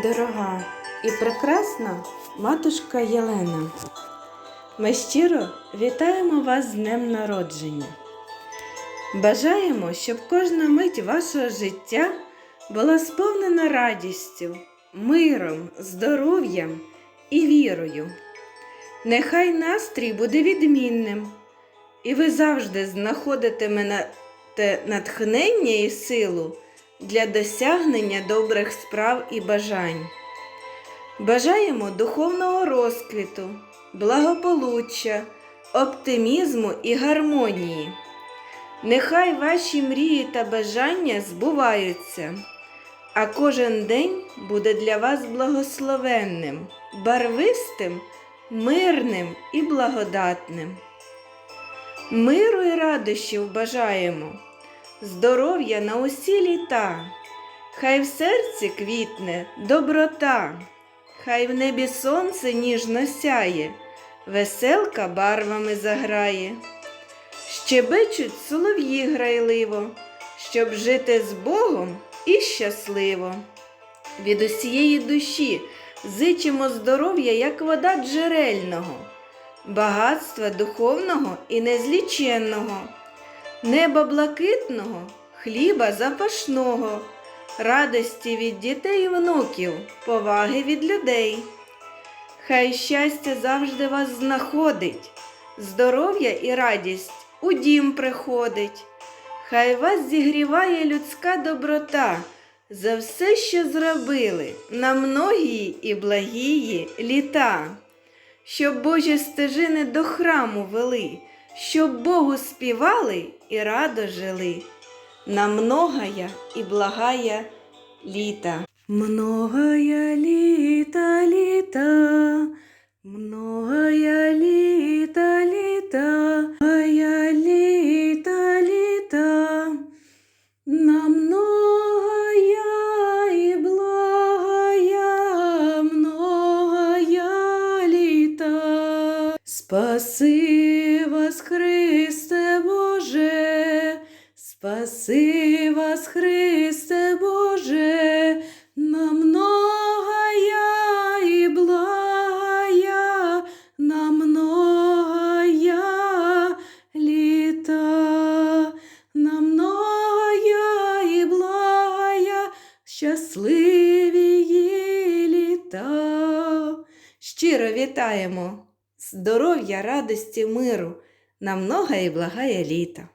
Дорога і прекрасна матушка Єлена, ми щиро вітаємо вас з Днем Народження. Бажаємо, щоб кожна мить вашого життя була сповнена радістю, миром, здоров'ям і вірою. Нехай настрій буде відмінним, і ви завжди знаходитимете натхнення і силу для досягнення добрих справ і бажань. Бажаємо духовного розквіту, благополуччя, оптимізму і гармонії. Нехай ваші мрії та бажання збуваються, а кожен день буде для вас благословенним, барвистим, мирним і благодатним. Миру і радощів бажаємо, здоров'я на усі літа, хай в серці квітне доброта, хай в небі сонце ніжно сяє, веселка барвами заграє. Щебечуть солов'ї грайливо, щоб жити з Богом і щасливо. Від усієї душі зичимо здоров'я, як вода джерельного, багатства духовного і незліченного, неба блакитного, хліба запашного, радості від дітей і внуків, поваги від людей. Хай щастя завжди вас знаходить, здоров'я і радість у дім приходить. Хай вас зігріває людська доброта за все, що зробили на многії і благії літа, щоб Божі стежини до храму вели, щоб Богу співали і радо жили. На многая і благая літа. Многая літа, літа, многая літа, літа, многая літа, літа, на многая і благая, многая літа. Спаси вас, Христе Боже, спаси вас, Христе Боже, на многая і благая, на многая літа, на многая і благая, щасливі літа. Щиро вітаємо! Здоров'я, радості, миру, на многое благає літа.